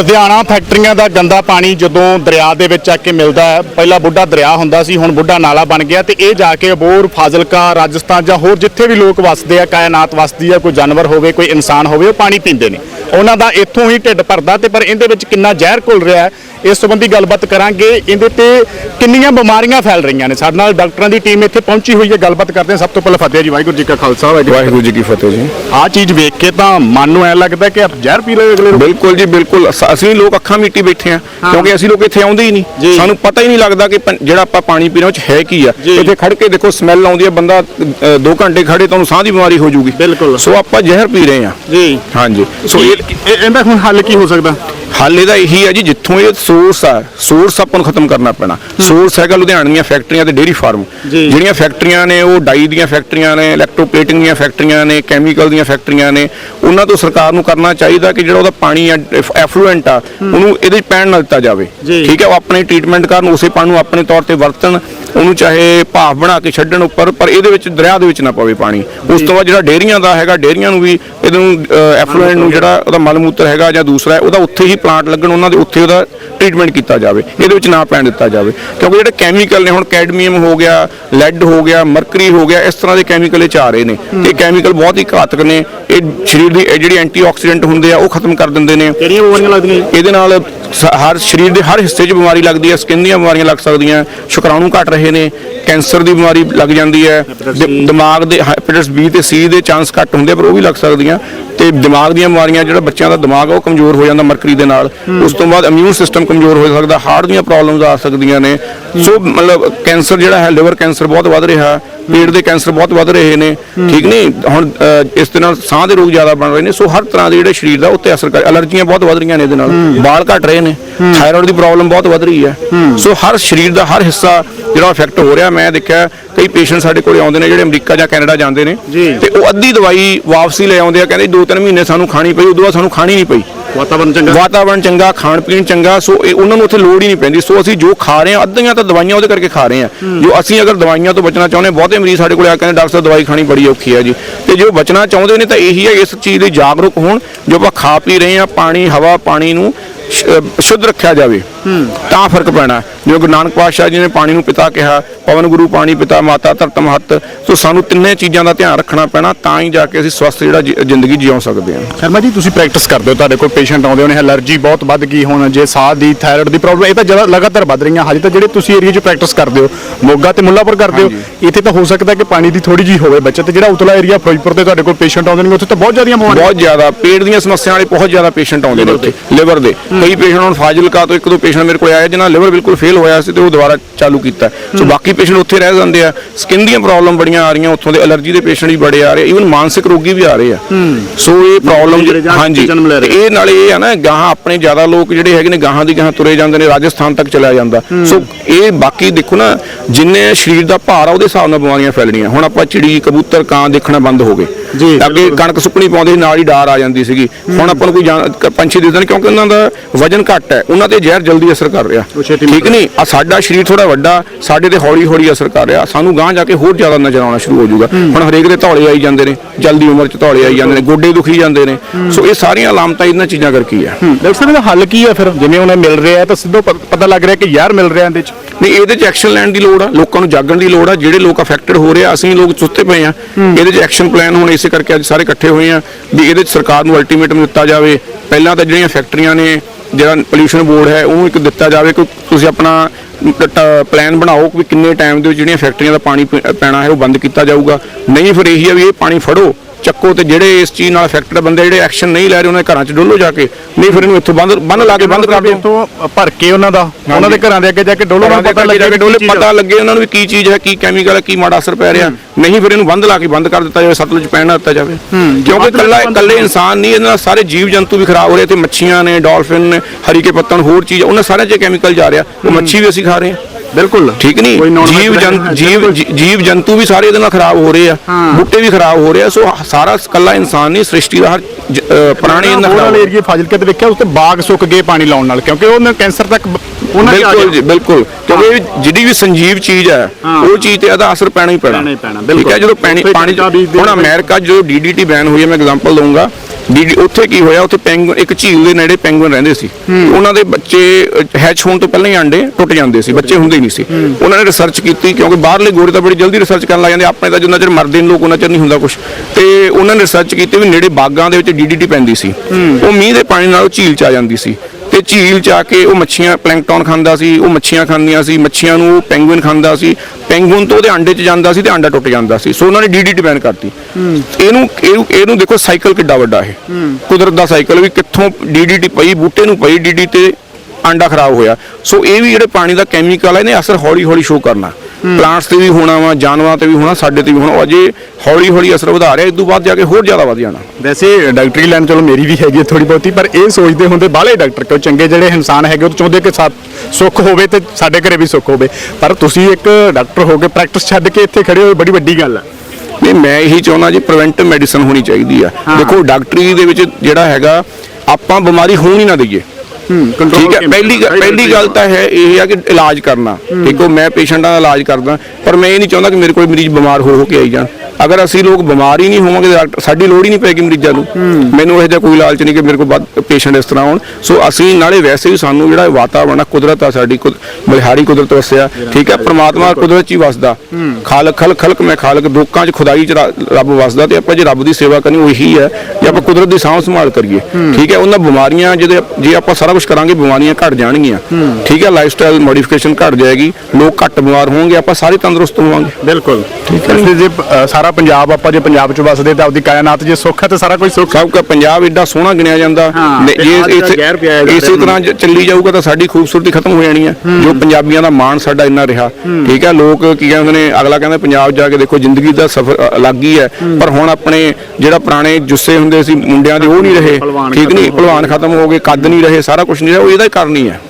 ਲੁਧਿਆਣਾ ਫੈਕਟਰੀਆਂ ਦਾ ਗੰਦਾ ਪਾਣੀ ਜਦੋਂ ਦਰਿਆ ਦੇ ਵਿੱਚ ਆ ਕੇ ਮਿਲਦਾ ਹੈ, ਪਹਿਲਾਂ ਬੁੱਢਾ ਦਰਿਆ ਹੁੰਦਾ ਸੀ, ਹੁਣ ਬੁੱਢਾ ਨਾਲਾ ਬਣ ਗਿਆ ਤੇ ਇਹ ਜਾ ਕੇ ਅਬੋਰ ਫਾਜ਼ਿਲਕਾ, ਰਾਜਸਥਾਨ ਜਾਂ ਹੋਰ ਜਿੱਥੇ ਵੀ ਲੋਕ ਵਸਦੇ ਆ, ਕਾਇਨਾਤ ਵਸਦੀ ਆ, ਕੋਈ ਜਾਨਵਰ ਹੋਵੇ, ਕੋਈ ਇਨਸਾਨ ਹੋਵੇ, ਉਹ ਪਾਣੀ ਪੀਂਦੇ ਨੇ। ਉਹਨਾਂ ਦਾ ਇੱਥੋਂ ਹੀ ਢਿੱਡ ਭਰਦਾ ਤੇ ਪਰ ਇਹਦੇ ਵਿੱਚ ਕਿੰਨਾ ਜ਼ਹਿਰ ਘੁਲ ਰਿਹਾ ਹੈ ਇਸ ਸੰਬੰਧੀ ਗੱਲਬਾਤ ਕਰਾਂਗੇ। ਇਹਦੇ ਤੇ ਕਿੰਨੀਆਂ ਬਿਮਾਰੀਆਂ ਫੈਲ ਰਹੀਆਂ ਨੇ? ਸਾਡੇ ਨਾਲ ਡਾਕਟਰਾਂ ਦੀ ਟੀਮ ਇੱਥੇ ਪਹੁੰਚੀ ਹੋਈ ਹੈ। ਗੱਲਬਾਤ ਕਰਦੇ ਹਾਂ। ਸਭ ਤੋਂ ਪਹਿਲਾਂ ਫਤਿਹ ਜੀ। ਵਾਹਿਗੁਰੂ ਜੀ ਕਾ ਖਾਲਸਾ ਵਾਹਿਗੁਰੂ ਜੀ ਕੀ ਫਤਿਹ। ਜੀ। ਆਹ ਚੀਜ਼ ਵੇਖ ਕੇ ਤਾਂ ਮਨ ਨੂੰ ਐ ਲੱਗਦਾ ਕਿ ਆਪ ਜ਼ਹਿਰ ਪੀ ਲਏ ਅਗਲੇ ਨੂੰ ਬਿਲਕੁਲ ਜੀ ਬਿਲਕੁਲ। ਅਸ- ਅਸੀਂ ਲੋਕ ਅੱਖਾਂ ਮੀਟੀ ਬੈਠੇ ਆ ਕਿਉਂਕਿ ਅਸੀਂ ਲੋਕ ਇੱਥੇ ਆਉਂਦੇ ਹੀ ਜੀ। ਨਹੀਂ ਸਾਨੂੰ ਪਤਾ ਹੀ ਨਹੀਂ ਲੱਗਦਾ ਕਿ ਪੰ- ਜਿਹੜਾ ਆਪਾਂ ਪਾਣੀ ਪੀਣਾ ਉਹ ਚ ਹੈ ਕੀ ਆ। ਜੀ। ਇੱਥੇ ਖੜ ਕੇ ਦੇਖੋ ਸਮੈਲ ਆਉਂਦੀ ਹੈ। ਬੰਦਾ 2 ਘੰਟੇ ਖੜੇ ਤੁਹਾਨੂੰ ਸਾਹ ਦੀ ਬਿਮਾਰੀ ਹੋ ਜਾਊਗੀ। ਬਿਲਕੁਲ। ਸੋ ਆਪਾਂ ਜ਼ਹਿਰ ਪੀ ਰਹੇ ਆ ਜੀ। ਹਾਂਜੀ। ਸੋ ਇਹ ਇਹ- ਇਹਦਾ ਹੁਣ ਹੱਲ ਕੀ ਹੋ ਸਕਦਾ? ਹੱਲ ਇਹਦਾ ਇਹੀ ਹੈ ਜੀ ਜਿੱਥੋਂ ਇਹ ਸੋਰਸ ਆ ਸੋਰਸ ਆਪਾਂ ਨੂੰ ਖਤਮ ਕਰਨਾ ਪੈਣਾ। ਸੋਰਸ ਹੈਗਾ ਲੁਧਿਆਣਾ ਦੀਆਂ ਫੈਕਟਰੀਆਂ ਤੇ ਡੇਅਰੀ ਫਾਰਮ। ਜਿਹੜੀਆਂ ਫੈਕਟਰੀਆਂ ਨੇ ਉਹ ਡਾਈ ਦੀਆਂ ਫੈਕਟਰੀਆਂ ਨੇ ਇਲੈਕਟ੍ਰੋਪਲੇਟਿੰਗ ਦੀਆਂ ਫੈਕਟਰੀਆਂ ਨੇ ਕੈਮੀਕਲ ਦੀਆਂ ਫੈਕਟਰੀਆਂ ਨੇ ਉਹਨਾਂ ਤੋਂ ਸਰਕਾਰ ਨੂੰ ਕਰਨਾ ਚਾਹੀਦਾ ਕਿ ਜਿਹੜਾ ਉਹਦਾ ਪਾਣੀ ਆ ਐਫਲੂਐਂਟ ਆ ਉਹਨੂੰ ਇਹਦੇ ਪੈਣ ਨਾ ਦਿੱਤਾ ਜਾਵੇ। ਠੀਕ ਹੈ ਉਹ ਆਪਣੇ ਟ੍ਰੀਟਮੈਂਟ ਕਰਨ ਉਸੇ ਪਾਣੀ ਨੂੰ ਆਪਣੇ ਤੌਰ ਤੇ ਵਰਤਣ ਉਹਨੂੰ ਚਾਹੇ ਭਾਫ ਬਣਾ ਕੇ ਛੱਡਣ ਉੱਪਰ ਪਰ ਇਹਦੇ ਵਿੱਚ ਦਰਿਆ ਦੇ ਵਿੱਚ ਨਾ ਪਵੇ ਪਾਣੀ। ਉਸ ਤੋਂ ਬਾਅਦ ਜਿਹੜਾ ਡੇਅਰੀਆਂ ਦਾ ਹੈਗਾ ਡੇਅਰੀਆਂ ਨੂੰ ਵੀ ਇਹਨੂੰ ਐਫਲੂਐਂਟ ਨੂੰ ਜਿਹੜਾ ਉਹਦਾ ਮਲ ਮੂਤਰ ਹੈਗਾ ਜਾਂ ਦੂਸਰਾ ਉਹਦਾ ਉੱਥੇ ਹੀ ਪਲਾਂਟ ਲੱਗਣ ਉਹਨਾਂ ਦੇ ਉੱਥੇ ਉਹਦਾ ਟ੍ਰੀਟਮੈਂਟ ਕੀਤਾ ਜਾਵੇ ਇਹਦੇ ਵਿੱਚ ਨਾ ਪੈਣ ਦਿੱਤਾ ਜਾਵੇ। ਕਿਉਂਕਿ ਜਿਹੜੇ ਕੈਮੀਕਲ ਨੇ ਹੁਣ ਕੈਡਮੀਅਮ ਹੋ ਗਿਆ ਲੈਡ ਹੋ ਗਿਆ ਮਰਕਰੀ ਹੋ ਗਿਆ ਇਸ ਤਰ੍ਹਾਂ ਦੇ ਕੈਮੀਕਲ ਇਹ ਆ ਰਹੇ ਨੇ। ਤੇ ਕੈਮੀਕਲ ਬਹੁਤ ਹੀ ਘਾਤਕ ਨੇ। ਇਹ ਸਰੀਰ ਦੀ ਇਹ ਜਿਹੜੀ ਐਂਟੀਆਕਸੀਡੈਂਟ ਹੁੰਦੇ ਆ ਉਹ ਖਤਮ ਕਰ ਦਿੰਦੇ ਨੇ। ਕਿਹੜੀਆਂ ਬਿਮਾਰੀਆਂ ਲੱਗਦੀਆਂ ਇਹਦੇ ਨਾਲ ਹਰ ਸਰੀਰ ਦੇ ਹਰ ਹਿੱਸੇ 'ਚ ਬਿਮਾਰੀ ਲੱਗਦੀ ਹੈ ਸਕਿਨ ਦੀਆਂ ਬਿਮਾਰੀਆਂ ਲੱਗ ਸਕਦੀਆਂ ਸ਼ੁਕਰਾਣੂ ਘਟ ਰਹੇ ਨੇ ਕੈਂਸਰ ਦੀ ਬਿਮਾਰੀ ਲੱਗ ਜਾਂਦੀ ਹੈ ਦਿਮਾਗ ਦੇ ਹੈਪੇਟਿਸ ਬੀ ਤੇ ਸੀ ਦੇ ਚਾਂਸ ਘੱਟ ਹੁੰਦੇ ਪਰ ਉਹ ਵੀ ਲੱਗ ਸਕਦੀਆਂ। ਤੇ ਦਿਮਾਗ ਦੀਆਂ ਬਿਮਾਰੀਆਂ ਜਿਹੜਾ ਬੱਚਿਆਂ ਦਾ ਦਿਮਾਗ ਉਹ ਕਮਜ਼ੋਰ ਹੋ ਜਾਂਦਾ ਮਰਕਰੀ ਦੇ ਨਾਲ। ਉਸ ਤੋਂ ਬਾਅਦ ਇਮਿਊਨ ਸਿਸਟਮ ਕਮਜ਼ੋਰ ਹੋ ਸਕਦਾ ਹਾਰਟ ਦੀਆਂ ਪ੍ਰੋਬਲਮਸ ਆ ਸਕਦੀਆਂ ਨੇ। ਸੋ ਮਤਲਬ ਕੈਂਸਰ ਜਿਹੜਾ ਹੈ ਲਿਵਰ ਕੈਂਸਰ ਬਹੁਤ ਵੱਧ ਰਿਹਾ ਪੇਟ ਦੇ ਕੈਂਸਰ ਬਹੁਤ ਵੱਧ ਰਹੇ ਨੇ। ਠੀਕ ਨਹੀਂ? ਹੁਣ ਇਸ ਦੇ ਨਾਲ ਸਾਹ ਦੇ ਰੋਗ ਜ਼ਿਆਦਾ ਬਣ ਰਹੇ ਨੇ। ਸੋ ਹਰ ਤਰ੍ਹਾਂ ਦੇ ਜਿਹੜੇ ਸਰੀਰ ਦਾ ਉੱਤੇ ਅਸਰ ਕਰ ਅਲਰਜੀਆਂ ਬਹੁਤ ਵੱਧ ਰਹੀਆਂ ਨੇ ਇਹਦੇ ਨਾਲ। ਵਾਲ ਘਟ ਰਹੇ ਨੇ। ਥਾਇਰਾਇਡ ਦੀ ਪ੍ਰੋਬਲਮ ਬਹੁਤ ਵੱਧ ਰਹੀ ਹੈ। ਸੋ ਹਰ ਸਰੀਰ ਦਾ ਹਰ ਹਿੱਸਾ ਜਿਹੜਾ ਇਫੈਕਟ ਹੋ ਰਿਹਾ ਮੈਂ ਦੇਖਿਆ ਕਈ ਪੇਸ਼ੈਂਟ ਸਾਡੇ ਕੋਲੇ ਆਉਂਦੇ ਨੇ ਜਿਹੜੇ ਅਮਰੀਕਾ ਜਾਂ ਕੈਨੇਡਾ ਜਾਂਦੇ ਨੇ। ਤੇ ਉਹ ਅੱਧੀ ਦਵਾਈ ਵਾਪਸੀ ਲੈ ਆਉਂਦੇ ਆ ਕਹਿੰਦੇ ਦੋ ਤਿੰਨ ਮਹੀਨੇ ਸਾਨੂੰ ਖਾਣੀ ਪਈ ਉਦੋਂ ਬਾਅਦ ਸਾਨੂੰ ਖਾਣੀ ਨਹੀਂ ਪਈ। ਵਾਤਾਵਰਨ ਚੰਗਾ? ਵਾਤਾਵਰਣ ਚੰਗਾ ਖਾਣ ਪੀਣ ਚੰਗਾ ਸੋ ਇਹ ਉਹਨਾਂ ਨੂੰ ਉੱਥੇ ਲੋੜ ਹੀ ਨਹੀਂ ਪੈਂਦੀ। ਸੋ ਅਸੀਂ ਜੋ ਖਾ ਰਹੇ ਹਾਂ ਅੱਧੀਆਂ ਤਾਂ ਦਵਾਈਆਂ ਉਹਦੇ ਕਰਕੇ ਖਾ ਰਹੇ ਹਾਂ। ਜੋ ਅਸੀਂ ਅਗਰ ਦਵਾਈਆਂ ਤੋਂ ਬਚਣਾ ਚਾਹੁੰਦੇ ਬਹੁਤੇ ਮਰੀਜ਼ ਸਾਡੇ ਕੋਲ ਆ ਕਹਿੰਦੇ ਡਾਕਟਰ ਸਾਹਿਬ ਦਵਾਈ ਖਾਣੀ ਬੜੀ ਔਖੀ ਹੈ ਜੀ। ਤੇ ਜੋ ਬਚਣਾ ਚਾਹੁੰਦੇ ਨੇ ਤਾਂ ਇਹੀ ਹੈ ਇਸ ਚੀਜ਼ ਦੇ ਜਾਗਰੂਕ ਹੋਣ। ਜੋ ਆਪਾਂ ਖਾ ਪੀ ਰਹੇ ਹਾਂ ਪਾਣੀ ਹਵਾ ਪਾਣੀ ਨੂੰ ਸ਼ੁੱਧ ਰੱਖਿਆ ਜਾਵੇ ਤਾਂ ਫ਼ਰਕ ਪੈਣਾ। ਜਿਵੇਂ ਗੁਰੂ ਨਾਨਕ ਪਾਤਸ਼ਾਹ ਜੀ ਨੇ ਪਾਣੀ ਨੂੰ ਪਿਤਾ ਕਿਹਾ ਪਵਨ ਗੁਰੂ ਪਾਣੀ ਪਿਤਾ ਮਾਤਾ ਧਰਤ ਮਹੱਤ ਸੋ ਸਾਨੂੰ ਤਿੰਨੇ ਚੀਜ਼ਾਂ ਦਾ ਧਿਆਨ ਰੱਖਣਾ ਪੈਣਾ ਤਾਂ ਹੀ ਜਾ ਕੇ ਅਸੀਂ ਸਵਸਥ ਜਿਹੜਾ ਜ਼ਿੰਦਗੀ ਜਿਉ ਸਕਦੇ ਹਾਂ। ਸ਼ਰਮਾ ਜੀ ਤੁਸੀਂ ਪ੍ਰੈਕਟਿਸ ਕਰਦੇ ਹੋ ਤੁਹਾਡੇ ਕੋਲ ਪੇਸ਼ੈਂਟ ਆਉਂਦੇ ਹੋਣੇ ਐਲਰਜੀ ਬਹੁਤ ਵੱਧ ਗਈ ਹੁਣ ਜੇ ਸਾਹ ਦੀ ਥਾਇਰਾਇਡ ਦੀ ਪ੍ਰੋਬਲਮ ਇਹ ਤਾਂ ਜ਼ਿਆਦਾ ਲਗਾਤਾਰ ਵੱਧ ਰਹੀਆਂ। ਹਜੇ ਤਾਂ ਜਿਹੜੇ ਤੁਸੀਂ ਏਰੀਆ 'ਚ ਪ੍ਰੈਕਟਿਸ ਕਰਦੇ ਹੋ ਮੋਗਾ ਤੇ ਮੁੱਲਾਪੁਰ ਕਰਦੇ ਹੋ ਇੱਥੇ ਤਾਂ ਹੋ ਸਕਦਾ ਕਿ ਪਾਣੀ ਦੀ ਥੋੜੀ ਜੀ ਹੋਵੇ ਬੱਚਤ। ਜਿਹੜਾ ਉਤਲਾ ਏਰੀਆ ਫਿਰੋਜ਼ਪੁਰ ਤੇ ਤੁਹਾਡੇ ਕੋਲ ਪੇਸ਼ੈਂਟ ਆਉਂਦੇ ਨੇ ਉੱਥੇ ਤਾਂ ਬਹੁਤ ਜ਼ਿਆਦੀਆਂ ਬਿਮਾਰੀਆਂ ਬਹੁਤ ਜ਼ਿਆਦਾ ਪੇਟ ਦੀਆਂ ਸਮੱਸਿਆਵਾਂ ਵਾਲੇ ਬਹੁਤ ਜ਼ਿਆਦਾ ਪੇਸ਼ੈਂਟ ਆਉਂਦੇ ਨੇ ਉੱਥੇ ਲਿਵਰ ਦੇ। ਕਈ ਪੇਸ਼ੈਂਟ ਹੁਣ ਫਾਜ਼ਿਲਕਾ ਤੋਂ ਇੱਕ ਦੋ ਪੇਸ਼ੈਂਟ ਮੇਰੇ ਕੋਲ ਆਏ ਜਿਨ੍ਹਾਂ ਲਿਵਰ ਬਿਲਕੁਲ ਫੇਲ ਹੋਇਆ ਸੀ ਤੇ ਉਹ ਦੁਬਾਰਾ ਚਾਲੂ ਕੀਤਾ। ਸੋ ਬਾਕੀ ਪੇਸ਼ੈਂਟ ਉੱਥੇ ਰਹਿ ਜਾਂਦੇ ਆ ਸਕਿਨ ਦੀਆਂ ਪ੍ਰੋਬਲਮ ਬੜੀਆਂ ਆ ਰਹੀਆਂ ਉੱਥੋਂ ਦੇ ਅਲਰਜੀ ਦੇ ਪੇਸ਼ੈਂਟ ਵੀ ਬੜੇ ਆ ਰਹੇ ਇਵਨ ਮਾਨਸਿਕ ਰੋਗੀ ਵੀ ਆ ਰਹੇ ਆ। ਸੋ ਇਹ ਪ੍ਰੋਬਲਮ ਹਾਂਜੀ। ਇਹ ਨਾਲੇ ਇਹ ਆ ਨਾ ਗਾਹਾਂ ਆਪਣੇ ਜ਼ਿਆਦਾ ਲੋਕ ਜਿਹੜੇ ਹੈਗੇ ਨੇ ਗਾਹਾਂ ਦੀ ਗਾਹਾਂ ਤੁਰੇ ਜਾਂਦੇ ਨੇ ਰਾਜਸਥਾਨ ਤੱਕ ਚਲਿਆ ਜਾਂਦਾ। ਸੋ ਇਹ ਬਾਕੀ ਦੇਖੋ ਨਾ ਜਿੰਨੇ ਸਰੀਰ ਦਾ ਭਾਰ ਆ ਉਹਦੇ ਹਿਸਾਬ ਨਾਲ ਬਿਮਾਰੀਆਂ ਫੈਲਣੀਆਂ। ਹੁਣ ਆਪਾਂ ਚਿੜੀ ਕਬੂਤਰ ਕਾਂ ਦੇਖਣਾ ਬੰਦ ਹੋ ਗਏ। ਅੱਗੇ ਕਣਕ ਸੁੱਕਣੀ ਪਾਉਂਦੇ ਸੀ ਨਾਲ ਹੀ ਡਾਰ ਆ ਜਾਂਦੀ ਸੀਗੀ। ਹੁਣ ਆਪਾਂ ਨੂੰ ਕੋਈ ਪੰਛੀ ਦਿਸਦੇ ਨੇ ਕਿਉਂਕਿ ਉਹਨਾਂ ਦਾ ਵਜਨ ਘੱਟ ਹੈ। ਉਹਨਾਂ ਤੇ ਜ਼ਹਿਰ ਜਲਦੀ ਅਸਰ ਕਰ ਰਿਹਾ। ਠੀਕ ਨਹੀਂ? ਆ ਸਾਡਾ ਸਰੀਰ ਥੋੜਾ ਵੱਡਾ ਸਾਡੇ ਤੇ ਹੌਲੀ ਹੌਲੀ ਅਸਰ ਕਰ ਰਿਹਾ। ਸਾਨੂੰ ਗਾਂਹ ਜਾ ਕੇ ਹੋਰ ਜ਼ਿਆਦਾ ਨਜ਼ਰ ਆਉਣਾ ਸ਼ੁਰੂ ਹੋ ਜਾਊਗਾ। ਹੁਣ ਹਰੇਕ ਦੇ ਧੌਲੇ ਆਈ ਜਾਂਦੇ ਨੇ ਜਲਦੀ ਉਮਰ ਚ ਧੌਲੇ ਆਈ ਜਾਂਦੇ ਨੇ ਗੋਡੇ ਦੁਖੀ ਜਾਂਦੇ ਨੇ। ਸੋ ਇਹ ਸਾਰੀਆਂ ਅਲਾਮਤਾਂ ਇਹਨਾਂ ਚੀਜ਼ਾਂ ਕਰਕੇ ਆ। ਡਾਕਟਰ ਸਾਹਿਬ ਇਹਦਾ ਹੱਲ ਕੀ ਹੈ ਫਿਰ? ਜਿਵੇਂ ਉਹਨੇ ਮਿਲ ਰਿਹਾ ਤਾਂ ਸਿੱਧੋ ਪਤਾ ਲੱਗ ਰਿਹਾ ਕਿ ਯਾਰ ਮਿਲ ਰਿਹਾ ਇਹਦੇ 'ਚ। ਨਹੀਂ ਇਹਦੇ 'ਚ ਐਕਸ਼ਨ ਲੈਣ ਦੀ ਲੋੜ ਆ ਲੋਕਾਂ ਨੂੰ ਜਾਗਣ ਦੀ ਲੋੜ ਆ। ਜਿਹੜੇ ਲੋਕ ਅਫੈਕਟਡ ਹੋ ਰਹੇ ਆ ਅਸੀਂ ਲੋਕ ਸੁੱਤੇ ਪਏ ਆ। ਇਹਦੇ 'ਚ ਐਕਸ਼ਨ ਪਲਾਨ ਹੁਣ ਇਸੇ ਕਰਕੇ ਅੱਜ ਸਾਰੇ ਇਕੱਠੇ ਹੋਏ ਆ ਵੀ ਇਹਦੇ 'ਚ ਸਰਕਾਰ ਨੂੰ ਅਲਟੀਮੇਟਮ ਦਿੱਤਾ ਜਾਵੇ। ਪਹਿਲਾਂ ਤਾਂ ਜਿਹੜੀਆਂ ਫੈਕਟਰੀਆਂ ਨੇ, ਜਿਹੜਾ ਪੋਲੂਸ਼ਨ ਬੋਰਡ ਹੈ, ਉਹਨੂੰ ਇੱਕ ਦਿੱਤਾ ਜਾਵੇ ਕਿ ਤੁਸੀਂ ਆਪਣਾ ਪਲਾਨ ਬਣਾਓ ਕਿ ਕਿੰਨੇ ਟਾਈਮ ਦੇ ਵਿੱਚ ਜਿਹੜੀਆਂ ਫੈਕਟਰੀਆਂ ਦਾ ਪਾਣੀ ਪੀ- ਪੈਣਾ ਹੈ, ਉਹ ਬੰਦ ਕੀਤਾ ਜਾਊਗਾ। ਨਹੀਂ, ਫਿਰ ਇਹੀ ਆ ਵੀ ਇਹ ਪਾਣੀ ਫੜੋ। ਚੱਕੋ ਤੇ ਜਿਹੜੇ ਇਸ ਚੀਜ਼ ਨਾਲ ਅਫੈਕਟਡ ਬੰਦੇ ਜਿਹੜੇ ਐਕਸ਼ਨ ਨਹੀਂ ਲੈ ਰਹੇ ਉਹਨਾਂ ਦੇ ਘਰਾਂ 'ਚ ਡੋਲੋ ਜਾ ਕੇ। ਨਹੀਂ ਫਿਰ ਇਹਨੂੰ ਇੱਥੋਂ ਬੰਦ ਬੰਨ ਲਾ ਕੇ ਬੰਦ ਕਰ ਦਿਓ। ਤੋਂ ਭਰ ਕੇ ਉਹਨਾਂ ਦਾ ਉਹਨਾਂ ਦੇ ਘਰਾਂ ਦੇ ਅੱਗੇ ਜਾ ਕੇ ਡੋਲੋ ਉਹਨਾਂ ਪਤਾ ਲੱਗੇ ਕਿ ਡੋਲੇ ਪਤਾ ਲੱਗੇ ਉਹਨਾਂ ਨੂੰ ਵੀ ਕੀ ਚੀਜ਼ ਹੈ ਕੀ ਕੈਮੀਕਲ ਹੈ ਕੀ ਮਾੜਾ ਅਸਰ ਪੈ ਰਿਹਾ। ਨਹੀਂ ਫਿਰ ਇਹਨੂੰ ਬੰਦ ਲਾ ਕੇ ਬੰਦ ਕਰ ਦਿੱਤਾ ਜਾਵੇ ਸਤਲੁਜ ਪੈਣ ਨਾ ਦਿੱਤਾ ਜਾਵੇ। ਕਿਉਂਕਿ ਇਕੱਲਾ ਇਕੱਲੇ ਇਨਸਾਨ ਨਹੀਂ ਇਹਨਾਂ ਨਾਲ ਸਾਰੇ ਜੀਵ ਜੰਤੂ ਵੀ ਖਰਾਬ ਹੋ ਰਹੇ ਤੇ ਮੱਛੀਆਂ ਨੇ ਡਾਲਫਿਨ ਨੇ ਹਰੀਕੇ ਪੱਤਣ ਹੋਰ ਚੀਜ਼ ਉਹਨਾਂ ਸਾਰਿਆਂ 'ਚ ਕੈਮੀਕਲ ਜਾ ਰਿਹਾ। ਉਹ ਮੱਛੀ ਵੀ ਅਸੀਂ ਖਾ ਰਹੇ ਹਾਂ। ਬਿਲਕੁਲ। ਠੀਕ ਨਹੀਂ? ਕੋਈ non-veg ਜੀਵ ਰਹਿਣਾ, ਜੀਵ ਜੀਵ ਜੰਤੂ ਵੀ ਸਾਰੇ ਇਹਦੇ ਨਾਲ ਖਰਾਬ ਹੋ ਰਹੇ ਆ ਬੂਟੇ ਵੀ ਖਰਾਬ ਹੋ ਰਹੇ ਆ ਸੋ ਸਾਰਾ ਇਕੱਲਾ ਇਨਸਾਨ ਨਹੀਂ ਸ੍ਰਿਸ਼ਟੀ ਦਾ ਹਰ ਜ- ਪ੍ਰਾਣੀ ਇਹਦੇ ਨਾਲ ਹੋਰ ਖਰਾਬ ਹੋ ਏਰੀਏ ਫਾਜ਼ਿਲਕੇ ਤੇ ਵੇਖਿਆ ਉੱਤੇ ਬਾਗ ਸੁੱਕ ਗਏ ਪਾਣੀ ਲਾਉਣ ਨਾਲ ਕਿਉਂਕਿ ਉਹਨਾਂ ਕੈਂਸਰ ਤੱਕ ਬ- ਉਹਨਾਂ ਚ ਆ ਬਿਲਕੁਲ ਜੀ ਗਿਆ ਬਿਲਕੁਲ ਕਿਉਂਕਿ ਇਹ ਜਿਹੜੀ ਵੀ ਸੰਜੀਵ ਚੀਜ਼ ਹੈ ਹਾਂ। ਉਹ ਚੀਜ਼ ਤੇ ਇਹਦਾ ਅਸਰ ਪੈਣਾ ਹੀ ਪੈਣਾ। ਪੈਣਾ ਹੀ ਪੈਣਾ, ਠੀਕ ਬਿਲਕੁਲ। ਹੈ ਜਦੋਂ ਪੈਣੀ ਉੱਥੇ ਪਾਣੀ ਬੀਜਦੇ ਹੁਣ। ਅਮਰੀਕਾ 'ਚ ਜਦੋਂ ਡੀਡੀਟੀ ਬੈਨ ਹੋਈ ਹੈ ਮੈਂ ਐਗਜ਼ਾਮਪਲ ਦਊਂਗਾ। ਡੀਡੀ ਉੱਥੇ ਕੀ ਹੋਇਆ ਉੱਥੇ ਪੈਂਗੁਇਨ ਇੱਕ ਝੀਲ ਦੇ ਨੇੜੇ ਪੈਂਗੁਇਨ ਰਹਿੰਦੇ ਸੀ। ਉਹਨਾਂ ਦੇ ਬੱਚੇ ਹੈਚ ਹੋਣ ਤੋਂ ਪਹਿਲਾਂ ਹੀ ਆਂਡੇ ਟੁੱਟ ਜਾਂਦੇ ਸੀ ਬੱਚੇ ਹੁੰਦੇ ਹੀ ਨਹੀਂ ਸੀ। ਉਹਨਾਂ ਨੇ ਰਿਸਰਚ ਕੀਤੀ ਕਿਉਂਕਿ ਬਾਹਰਲੇ ਗੋਰੇ ਤਾਂ ਬੜੀ ਜਲਦੀ ਰਿਸਰਚ ਕਰਨ ਲੱਗ ਜਾਂਦੇ ਆਪਣੇ ਤਾਂ ਜਿੰਨਾ ਚਿਰ ਮਰਦੇ ਨੇ ਲੋਕ ਉਹਨਾਂ ਚਿਰ ਨਹੀਂ ਹੁੰਦਾ ਕੁਝ ਤੇ ਉਹਨਾਂ ਨੇ ਰਿਸਰਚ ਕੀਤੀ ਵੀ ਨੇੜੇ ਬਾਗਾਂ ਦੇ ਵਿੱਚ ਡੀਡੀਟੀ ਪੈਂਦੀ ਸੀ। ਉਹ ਮੀਂਹ ਦੇ ਪਾਣੀ ਨਾਲ ਝੀਲ 'ਚ ਆ ਜਾਂਦੀ ਸੀ। ਤੇ ਝੀਲ ਚ ਆ ਕੇ ਉਹ ਮੱਛੀਆਂ ਪਲੈਂਕਟਨ ਖਾਂਦਾ ਸੀ ਉਹ ਮੱਛੀਆਂ ਖਾਂਦੀਆਂ ਸੀ ਮੱਛੀਆਂ ਨੂੰ ਉਹ ਪੈਂਗੁਇਨ ਖਾਂਦਾ ਸੀ। ਪੈਂਗੁਇਨ ਤੋਂ ਉਹਦੇ ਆਂਡੇ 'ਚ ਜਾਂਦਾ ਸੀ ਤੇ ਆਂਡਾ ਟੁੱਟ ਜਾਂਦਾ ਸੀ। ਸੋ ਉਹਨਾਂ ਨੇ ਡੀਡੀਟੀ ਬੈਨ ਕਰਤੀ। ਇਹਨੂੰ ਇਹਨੂੰ ਇਹਨੂੰ ਦੇਖੋ ਸਾਈਕਲ ਕਿੱਡਾ ਵੱਡਾ ਹੈ। ਕੁਦਰਤ ਦਾ ਸਾਈਕਲ ਵੀ ਕਿੱਥੋਂ ਡੀਡੀਟੀ ਪਈ ਬੂਟੇ ਨੂੰ ਪਈ ਡੀਡੀ ਤੇ ਆਂਡਾ ਖਰਾਬ ਹੋਇਆ। ਸੋ ਇਹ ਵੀ ਜਿਹੜੇ ਪਾਣੀ ਦਾ ਕੈਮੀਕਲ ਹੈ ਇਹਨੇ ਅਸਰ ਹੌਲੀ ਹੌਲੀ ਸ਼ੋ ਕਰਨਾ ਪਲਾਂਟਸ ਤੇ ਵੀ ਹੋਣਾ ਵਾ ਜਾਨਵਰਾਂ ਤੇ ਵੀ ਹੋਣਾ ਸਾਡੇ ਤੇ ਵੀ ਹੋਣਾ। ਅਜੇ ਹੌਲੀ ਹੌਲੀ ਅਸਰ ਵਧਾ ਰਿਹਾ ਇਸ ਤੋਂ ਬਾਅਦ ਜਾ ਕੇ ਹੋਰ ਜ਼ਿਆਦਾ ਵਧ ਜਾਣਾ। ਵੈਸੇ ਡਾਕਟਰੀ ਲਾਈਨ ਚਲੋ ਮੇਰੀ ਵੀ ਹੈਗੀ ਥੋੜੀ ਬਹੁਤੀ ਪਰ ਇਹ ਸੋਚਦੇ ਹੁੰਦੇ ਬਾਹਲੇ ਡਾਕਟਰ ਕਿਉਂ ਚੰਗੇ ਜਿਹੜੇ ਇਨਸਾਨ ਹੈਗੇ ਉਹ ਚਾਹੁੰਦੇ ਕਿ ਸਾ- ਸੁੱਖ ਹੋਵੇ ਤੇ ਸਾਡੇ ਘਰੇ ਵੀ ਸੁੱਖ ਹੋਵੇ। ਪਰ ਤੁਸੀਂ ਇੱਕ ਡਾਕਟਰ ਹੋ ਕੇ ਪ੍ਰੈਕਟਿਸ ਛੱਡ ਕੇ ਇੱਥੇ ਖੜੇ ਹੋਏ ਬੜੀ ਵੱਡੀ ਗੱਲ ਹੈ ਨਹੀਂ ਮੈਂ ਇਹੀ ਚਾਹੁੰਦਾ ਜੀ ਪ੍ਰੀਵੈਂਟਿਵ ਮੈਡੀਸਨ ਹੋਣੀ ਚਾਹੀਦੀ ਆ। ਦੇਖੋ ਡਾਕਟਰੀ ਦੇ ਵਿੱਚ ਜਿਹੜਾ ਹੈਗਾ ਆਪਾਂ ਬਿਮਾਰੀ ਹੋਣ ਹੀ ਨਾ ਦਈਏ। ਠੀਕ ਹੈ ਪਹਿਲੀ ਪਹਿਲੀ ਗੱਲ ਤਾਂ ਹੈ ਇਹ ਆ ਕਿ ਇਲਾਜ ਕਰਨਾ। ਦੇਖੋ ਮੈਂ ਪੇਸ਼ੈਂਟਾਂ ਦਾ ਇਲਾਜ ਕਰਦਾ ਪਰ ਮੈਂ ਇਹ ਨਹੀਂ ਚਾਹੁੰਦਾ ਕਿ ਮੇਰੇ ਕੋਲ ਮਰੀਜ਼ ਬਿਮਾਰ ਹੋ ਹੋ ਕੇ ਆਈ ਜਾਣ। ਅਗਰ ਅਸੀਂ ਲੋਕ ਬਿਮਾਰ ਹੀ ਨਹੀਂ ਹੋਵਾਂਗੇ ਸਾਡੀ ਲੋੜ ਹੀ ਨਹੀਂ ਪੈਗੀ ਮਰੀਜ਼ਾਂ ਨੂੰ। ਮੈਨੂੰ ਇਹ ਜਿਹਾ ਕੋਈ ਇਲਾਜ ਨਹੀਂ ਕਿ ਮੇਰੇ ਕੋਲ ਵੱਧ ਪੇਸ਼ੈਂਟ ਇਸ ਤਰ੍ਹਾਂ ਆਉਣ ਸੋ ਅਸੀਂ ਨਾਲੇ ਵੈਸੇ ਵੀ ਸਾਨੂੰ ਜਿਹੜਾ ਵਾਤਾਵਰਣ ਕੁਦਰਤ ਆ ਸਾਡੀ ਬਲਿਹਾਰੀ ਕੁਦਰਤ ਵਸਿਆ ਠੀਕ ਹੈ? ਪ੍ਰਮਾਤਮਾ ਕੁਦਰਤ 'ਚ ਹੀ ਵਸਦਾ। ਖਾਲਕ ਖਲਕ ਖਲਕ ਮੈਂ ਖਾਲਕ ਲੋਕਾਂ 'ਚ ਖੁਦਾਈ 'ਚ ਰੱਬ ਵਸਦਾ ਤੇ ਆਪਾਂ ਜੇ ਰੱਬ ਦੀ ਸੇਵਾ ਕਰਨੀ ਉਹ ਹੈ ਜੇ ਆਪਾਂ ਕੁਦਰਤ ਦੀ ਸਾਂਭ ਸੰਭਾਲ ਕਰੀਏ। ਠੀਕ ਹੈ? ਉਹਨਾਂ ਬਿਮਾਰੀਆਂ ਜਿਹਦੇ ਜੇ ਆਪਾਂ ਸਾਰਾ ਕੁਝ ਕਰਾਂਗੇ ਬਿਮਾਰੀਆਂ ਘਟ ਜਾਣਗੀਆਂ। ਠੀਕ ਹੈ? ਲਾਈਫ ਸਟਾਈਲ ਮੋਡੀਫਿਕੇਸ਼ਨ ਘਟ ਜਾਏਗੀ। ਲੋਕ ਘੱਟ ਬਿਮਾਰ ਹੋਣਗੇ ਆਪਾਂ ਸਾਰੇ ਤੰਦਰੁਸਤ ਹੋਵਾਂਗੇ। ਬਿਲਕੁਲ। ਠੀਕ ਹੈ? ਜੇ ਅ, ਸਾਰਾ ਪੰਜਾਬ ਆਪਾਂ ਜੇ ਪੰਜਾਬ ਚ ਵਸਦੇ ਤਾਂ ਆਪਦੀ ਕਾਇਨਾਤ ਜੇ ਸੁੱਖ ਹੈ ਤੇ ਸਾਰਾ ਕੁਝ ਸੁੱਖ ਹੈ। ਸਭ ਕਾ ਪੰਜਾਬ ਏਡਾ ਸੋਹਣਾ ਗਿਣਿਆ ਜਾਂਦਾ। ਹਾਂ, ਤੇ ਜੇ ਅੱਜ ਇਸੇ ਗੈਰ ਪਿਆ ਜਾ ਇਸੇ ਰਿਹਾ ਤਰ੍ਹਾਂ ਜੇ ਚੱਲੀ ਜਾਊਗਾ ਤਾਂ ਸਾਡੀ ਖੂਬਸੂਰਤੀ ਖਤਮ ਹੋ ਜਾਣੀ ਹੈ। ਜੋ ਪੰਜਾਬੀਆਂ ਦਾ ਮਾਣ ਸਾਡਾ ਇੰਨਾ ਰਿਹਾ। ਠੀਕ ਹੈ ਲੋਕ ਕੀ ਕਹਿੰਦੇ ਨੇ ਅਗਲਾ ਕਹਿੰਦਾ ਪੰਜਾਬ ਜਾ ਕੇ ਦੇਖੋ ਜ਼ਿੰਦਗੀ ਦਾ ਸਫ਼ਰ ਅ- ਅਲੱਗ ਹੀ ਹੈ। ਪਰ ਹੁਣ ਆਪਣੇ ਜਿਹੜਾ ਪੁਰਾਣੇ ਜੁੱਸੇ ਹੁੰਦੇ ਸੀ ਮੁੰਡਿਆਂ ਦੇ ਉਹ ਨਹੀਂ ਰਹੇ। ਭਲਵਾਨ ਠੀਕ ਨਹੀਂ? ਹੋ ਭਲਵਾਨ ਖਤਮ ਹੋ ਗਏ ਕੱਦ ਨਹੀਂ ਰਹੇ ਸਾਰਾ ਕੁਝ ਨਹੀਂ ਰਿਹਾ ਉਹ ਇਹਦਾ ਹੀ ਕਰਨੀ ਹੈ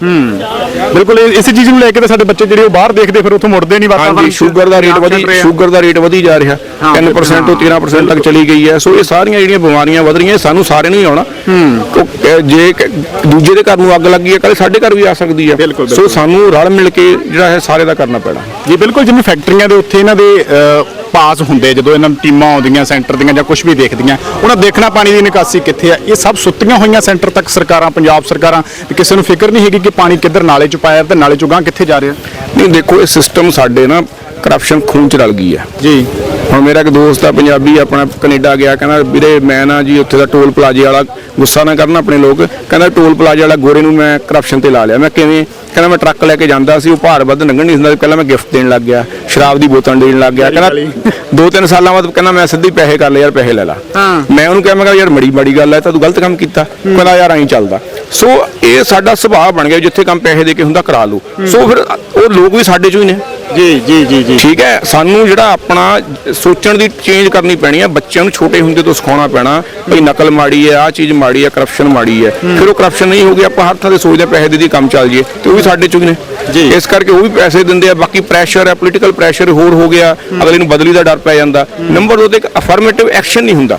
ਬਿਲਕੁਲ ਇਹ- ਇਸੇ ਚੀਜ਼ ਨੂੰ ਲੈ ਕੇ ਤਾਂ ਸਾਡੇ ਬੱਚੇ ਜਿਹੜੇ ਉਹ ਬਾਹਰ ਦੇਖਦੇ ਫਿਰ ਉੱਥੋਂ ਮੁੜਦੇ ਨਹੀਂ ਹਾਂਜੀ ਚ। ਸ਼ੂਗਰ ਦਾ ਰੇਟ ਵਧੀ ਰਹੇ। ਸ਼ੂਗਰ ਦਾ ਰੇਟ ਵਧੀ ਜਾ ਰਿਹਾ। ਹਾਂ, 3% ਤੋਂ 13% ਤੱਕ ਚਲੀ ਗਈ ਹੈ। ਸੋ ਇਹ ਸਾਰੀਆਂ ਜਿਹੜੀਆਂ ਬਿਮਾਰੀਆਂ ਵਧ ਰਹੀਆਂ ਸਾਨੂੰ ਸਾਰਿਆਂ ਨੂੰ ਹੀ ਆਉਣਾ। ਜੇ ਦੂਜੇ ਦੇ ਘਰ ਨੂੰ ਅੱਗ ਲੱਗੀ ਹੈ ਕੱਲ ਸਾਡੇ ਘਰ ਵੀ ਆ ਸਕਦੀ ਹੈ। ਸੋ। ਸਾਨੂੰ ਰਲ ਮਿਲ ਕੇ ਜਿਹੜਾ ਹੈ ਸਾਰੇ ਦਾ ਕਰਨਾ ਪੈਣਾ। ਜੀ ਬਿਲਕੁਲ ਜਿਵੇਂ ਫੈਕਟਰੀਆਂ ਦੇ ਉੱਥੇ ਇਹਨਾਂ ਦੇ ਪਾਸ ਹੁੰਦੇ ਜਦੋਂ ਇਹਨਾਂ ਨੂੰ ਟੀਮਾਂ ਆਉਂਦੀਆਂ ਸੈਂਟਰ ਦੀਆਂ ਜਾਂ ਕੁਝ ਵੀ ਦੇਖਦੀਆਂ ਉਹਨਾਂ ਦੇਖਣਾ ਪਾਣੀ ਦੀ ਨਿਕਾਸੀ ਕਿੱਥੇ ਆ? ਇਹ ਸਭ ਸੁੱਤੀਆਂ ਹੋਈਆਂ ਸੈਂਟਰ ਤੱਕ ਸਰਕਾਰਾਂ ਪੰਜਾਬ ਸਰਕਾਰਾਂ ਕਿਸੇ ਨੂੰ ਫਿਕਰ ਨਹੀਂ ਹੈਗੀ ਕਿ ਪਾਣੀ ਕਿੱਧਰ ਨਾਲੇ ਚ ਪਾਇਆ ਤੇ ਨਾਲੇ ਚੋਂ ਗਾਂ ਕਿੱਥੇ ਜਾ ਰਿਹਾ। ਨਹੀਂ ਦੇਖੋ ਇਹ ਸਿਸਟਮ ਸਾਡੇ ਨਾ ਕਰਪਸ਼ਨ ਖੂਨ ਚ ਰਲ ਗਈ ਹੈ। ਜੀ। ਹੁਣ ਮੇਰਾ ਇੱਕ ਦੋਸਤ ਆ ਪੰਜਾਬੀ ਆਪਣਾ ਕੈਨੇਡਾ ਗਿਆ ਕਹਿੰਦਾ ਵੀਰੇ ਮੈਂ ਨਾ ਜੀ ਉੱਥੇ ਦਾ ਟੋਲ ਪਲਾਜ਼ੇ ਵਾਲਾ ਗੁੱਸਾ ਨਾ ਕਰਨ ਆਪਣੇ ਲੋਕ ਕਹਿੰਦਾ ਟੋਲ ਪਲਾਜ਼ੇ ਵਾਲਾ ਗੋਰੇ ਨੂੰ ਮੈਂ ਕਰਪਸ਼ਨ ਤੇ ਲਾ ਲਿਆ। ਮੈਂ ਕਿਵੇਂ? ਕਹਿੰਦਾ ਮੈਂ ਟਰੱਕ ਲੈ ਕੇ ਜਾਂਦਾ ਸੀ ਉਹ ਭਾਰ ਵੱਧ ਲੰਘਣ ਨਹੀਂ ਹੁੰਦਾ ਪਹਿਲਾਂ ਮੈਂ ਗਿਫਟ ਦੇਣ ਲੱਗ ਗਿਆ ਸ਼ਰਾਬ ਦੀ ਬੋਤਲ ਦੇਣ ਲੱਗ ਗਿਆ ਕਹਿੰਦਾ ਦੋ ਤਿੰਨ ਸਾਲਾਂ ਬਾਅਦ ਕਹਿੰਦਾ ਮੈਂ ਸਿੱਧੀ ਪੈਸੇ ਕਰ ਲਏ ਯਾਰ ਪੈਸੇ ਲੈ ਲਾ। ਮੈਂ ਉਹਨੂੰ ਕਿਹਾ ਮੈਂ ਕਿਹਾ ਯਾਰ ਮੜੀ ਮਾੜੀ ਗੱਲ ਹੈ ਤਾਂ ਤੂੰ ਗਲਤ ਕੰਮ ਕੀਤਾ। ਕਹਿੰਦਾ ਯਾਰ ਐਂ ਚੱਲਦਾ। ਸੋ ਇਹ ਸਾਡਾ ਸੁਭਾਅ ਬਣ ਗਿਆ ਜਿੱਥੇ ਕੰਮ ਪੈਸੇ ਦੇ ਕੇ ਹੁੰਦਾ ਕਰਾ ਲਓ। ਸੋ ਫਿਰ ਉਹ ਲੋਕ ਵੀ ਸਾਡੇ ਚੋਂ ਹੀ ਨੇ। ਜੀ ਜੀ ਜੀ ਜੀ। ਠੀਕ ਹੈ? ਸਾਨੂੰ ਜਿਹੜਾ ਆਪਣਾ ਸੋਚਣ ਦੀ ਚੇਂਜ ਕਰਨੀ ਪੈਣੀ ਹੈ ਬੱਚਿਆਂ ਨੂੰ ਛੋਟੇ ਹੁੰਦੇ ਤੋਂ ਸਿਖਾਉਣਾ ਪੈਣਾ ਵੀ ਨਕਲ ਮਾੜੀ ਹੈ ਆਹ ਚੀਜ਼ ਮਾੜੀ ਹੈ ਕਰਪਸ਼ਨ ਮਾੜੀ ਹੈ। ਫਿਰ ਉਹ ਕਰਪਸ਼ਨ ਨਹੀਂ ਹੋਊਗੀ ਆਪਾਂ ਹਰ ਥਾਂ ਤੇ ਸੋਚਦੇ ਪੈਸੇ ਦੇ ਦੀ ਕੰਮ ਚੱਲ ਜੇ ਤੇ ਉਹ ਵੀ ਸਾਡੇ ਚੋਂ ਹੀ ਨੇ। ਜੀ। ਇਸ ਕਰਕੇ ਉਹ ਵੀ ਪੈਸੇ ਦਿੰਦੇ ਆ ਬਾਕੀ ਪ੍ਰੈਸ਼ਰ ਹੈ ਪੋਲੀਟੀਕਲ ਪ੍ਰੈਸ਼ਰ ਹੋਰ ਹੋ ਗਿਆ ਅਗਲੇ ਨੂੰ ਬਦਲੀ ਦਾ ਡਰ ਪੈ ਜਾਂਦਾ। ਨੰਬਰ 2 ਤੇ ਇੱਕ ਅਫਰਮੇਟਿਵ ਐਕਸ਼ਨ ਨਹੀਂ ਹੁੰਦਾ।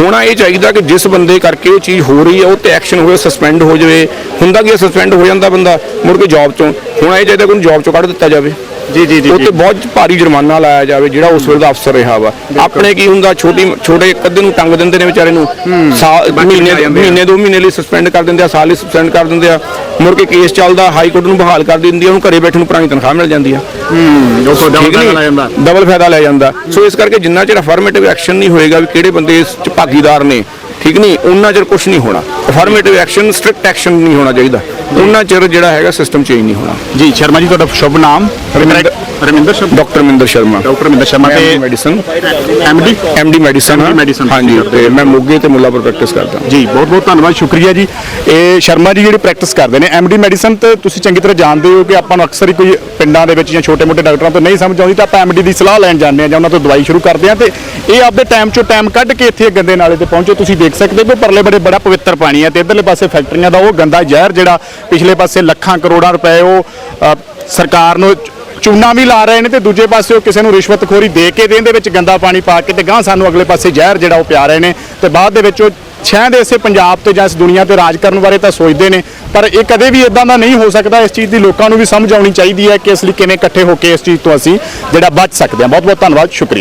ਹੋਣਾ ਇਹ ਚਾਹੀਦਾ ਕਿ ਜਿਸ ਬੰਦੇ ਕਰਕੇ ਇਹ ਚੀਜ਼ ਹੋ ਰਹੀ ਹੈ ਉਹ ਤੇ ਐਕਸ਼ਨ ਹੋਵੇ ਸਸਪੈਂਡ ਹੋ ਜਾਵੇ। ਹੁੰਦਾ ਕਿ ਸਸਪੈਂਡ ਹੋ ਜਾਂਦਾ ਬੰਦਾ ਮੁੜ ਕੇ ਜੌਬ ਚੋਂ। ਹੋਣਾ ਇਹ ਚਾਹੀਦਾ ਕਿ ਉਹਨੂੰ ਜੌਬ ਚੋਂ ਕੱਢ ਦਿੱਤਾ ਜਾਵੇ। ਜੀ ਜੀ ਜੀ ਉਹ ਤੇ ਬਹੁਤ ਭਾਰੀ ਜੁਰਮਾਨਾ ਲਾਇਆ ਜਾਵੇ ਜਿਹੜਾ ਉਸ ਵੇਲੇ ਦਾ ਅਫਸਰ ਰਿਹਾ ਵਾ। ਆਪਣੇ ਕੀ ਹੁੰਦਾ ਛੋਟੀ ਛੋਟੇ ਅੱਧੇ ਨੂੰ ਟੰਗ ਦਿੰਦੇ ਨੇ ਵਿਚਾਰੇ ਨੂੰ। ਮਹੀਨੇ। ਮਹੀਨੇ ਦੋ ਮਹੀਨੇ ਲਈ ਸਸਪੈਂਡ ਕਰ ਦਿੰਦੇ ਆ ਸਾਲ ਲਈ ਸਸਪੈਂਡ ਕਰ ਦਿੰਦੇ ਆ। ਮੁੜ ਕੇ ਕੇਸ ਚੱਲਦਾ ਹਾਈ ਕੋਰਟ ਨੂੰ ਬਹਾਲ ਕਰ ਦਿੰਦੀ ਆ ਉਹਨੂੰ ਘਰੇ ਬੈਠੇ ਨੂੰ ਪੁਰਾਣੀ ਤਨਖਾਹ ਮਿਲ ਜਾਂਦੀ ਆ। ਹੂੰ ਉਹ ਜਾਂਦਾ। ਡਬਲ ਫਾਇਦਾ ਲੈ ਜਾਂਦਾ। ਸੋ ਇਸ ਕਰਕੇ ਜਿੰਨਾ ਚਿਰ ਅਫਰਮੇਟਿਵ ਐਕਸ਼ਨ ਨਹੀਂ ਹੋਏਗਾ ਵੀ ਕਿਹੜੇ ਬੰਦੇ ਇਸ ਚ ਭਾਗੀਦਾਰ ਨੇ ਠੀਕ ਨਹੀਂ? ਉਹਨਾਂ ਚਿਰ ਕੁਝ ਨਹੀਂ ਹੋਣਾ। ਅਫਰਮੇਟਿਵ ਐਕਸ਼ਨ ਸਟ੍ਰਿਕਟ ਐਕਸ਼ਨ ਨਹੀਂ ਹੋਣਾ ਚਾਹੀਦਾ। ਉਹਨਾਂ ਚਿਰ ਜਿਹੜਾ ਹੈਗਾ ਸਿਸਟਮ ਚੇਂਜ ਨਹੀਂ ਹੋਣਾ। ਜੀ ਸ਼ਰਮਾ ਜੀ ਤੁਹਾਡਾ ਸ਼ੁਭ ਨਾਮ? ਰਮਿੰਦਰ- ਰਮਿੰਦਰ ਸ਼ਰਮਾ। ਡਾਕਟਰ ਮਿੰਦਰ ਸ਼ਰਮਾ। ਡਾਕਟਰ ਮਿੰਦਰ ਸ਼ਰਮਾ ਤੇ medicine MD MD medicine medicine ਹਾਂਜੀ ਤੇ ਮੈਂ ਮੋਗੇ ਤੇ ਮੁੱਲਾਪੁਰ ਪ੍ਰੈਕਟਿਸ ਕਰਦਾ। ਜੀ ਬਹੁਤ ਬਹੁਤ ਧੰਨਵਾਦ ਸ਼ੁਕਰੀਆ ਜੀ। ਇਹ ਸ਼ਰਮਾ ਜੀ ਜਿਹੜੀ ਪ੍ਰੈਕਟਿਸ ਕਰਦੇ ਨੇ ਐਮਡੀ ਮੈਡੀਸਨ ਤੇ ਤੁਸੀਂ ਚੰਗੀ ਤਰ੍ਹਾਂ ਜਾਣਦੇ ਹੋ ਕਿ ਆਪਾਂ ਨੂੰ ਅਕਸਰ ਹੀ ਕੋਈ ਪਿੰਡਾਂ ਦੇ ਵਿੱਚ ਜਾਂ ਛੋਟੇ-ਮੋਟੇ ਡਾਕਟਰਾਂ ਤੋਂ ਨਹੀਂ ਸਮਝ ਆਉਂਦੀ ਤਾਂ ਆਪਾਂ ਐਮਡੀ ਦੀ ਸਲਾਹ ਲੈਣ ਜਾਂਦੇ ਆ ਜਾਂ ਉਹਨਾਂ ਤੋਂ ਦਵਾਈ ਸ਼ੁਰੂ ਕਰਦੇ ਆ ਤੇ ਇਹ ਆਪਦੇ ਟਾਈਮ ਚੋਂ ਟਾਈਮ ਕੱਢ ਕੇ ਇੱਥੇ ਗੰਦੇ ਨਾਲੇ ਤੇ ਪਹੁੰਚੋ। ਤੁਸੀਂ ਦੇਖ ਸਕਦੇ ਹੋ ਪਰਲੇ ਬੜੇ ਬੜਾ ਪਵਿੱਤਰ ਪਾਣੀ ਹੈ ਤੇ ਇਧਰਲੇ ਪਾਸੇ ਫੈਕਟਰੀਆਂ ਦਾ ਉਹ ਗੰਦਾ ਜ਼ਹਿਰ ਜਿਹੜਾ ਪਿਛਲੇ ਪਾਸੇ ਲੱਖਾਂ ਕਰੋੜਾਂ ਰੁਪਏ ਉਹ ਸਰਕਾਰ ਨੂੰ ਚੂਨਾ ਵੀ ਲਾ ਰਹੇ ਨੇ ਤੇ ਦੂਜੇ ਪਾਸੇ ਉਹ ਕਿਸੇ ਨੂੰ ਰਿਸ਼ਵਤਖੋਰੀ ਦੇ ਕੇ ਦੇਣ ਦੇ ਵਿੱਚ ਗੰਦਾ ਪਾਣੀ ਪਾ ਕੇ ਤੇ ਗਾਂ ਸਾਨੂੰ ਅਗਲੇ ਪਾਸੇ ਜ਼ਹਿਰ ਜਿਹੜਾ ਉਹ ਪਿਆ ਰਹੇ ਨੇ ਤੇ ਬਾਅਦ ਦੇ ਵਿੱਚ ਉਹ ਸ਼ਾਇਦ ਇਸੇ ਪੰਜਾਬ ਤੇ ਜਾਂ ਇਸ ਦੁਨੀਆ ਤੇ ਰਾਜ ਕਰਨ ਬਾਰੇ ਤਾਂ ਸੋਚਦੇ ਨੇ, ਪਰ ਇਹ ਕਦੇ ਵੀ ਇਦਾਂ ਦਾ ਨਹੀਂ ਹੋ ਸਕਦਾ, ਇਸ ਚੀਜ਼ ਦੀ ਲੋਕਾਂ ਨੂੰ ਵੀ ਸਮਝ ਆਉਣੀ ਚਾਹੀਦੀ ਹੈ ਕਿ ਇਸ ਲਈ ਕਿਵੇਂ ਇਕੱਠੇ ਹੋ ਕੇ ਇਸ ਚੀਜ਼ ਤੋਂ ਅਸੀਂ ਜਿਹੜਾ ਬਚ ਸਕਦੇ ਹਾਂ। ਬਹੁਤ ਬਹੁਤ ਧੰਨਵਾਦ, ਸ਼ੁਕਰੀਆ।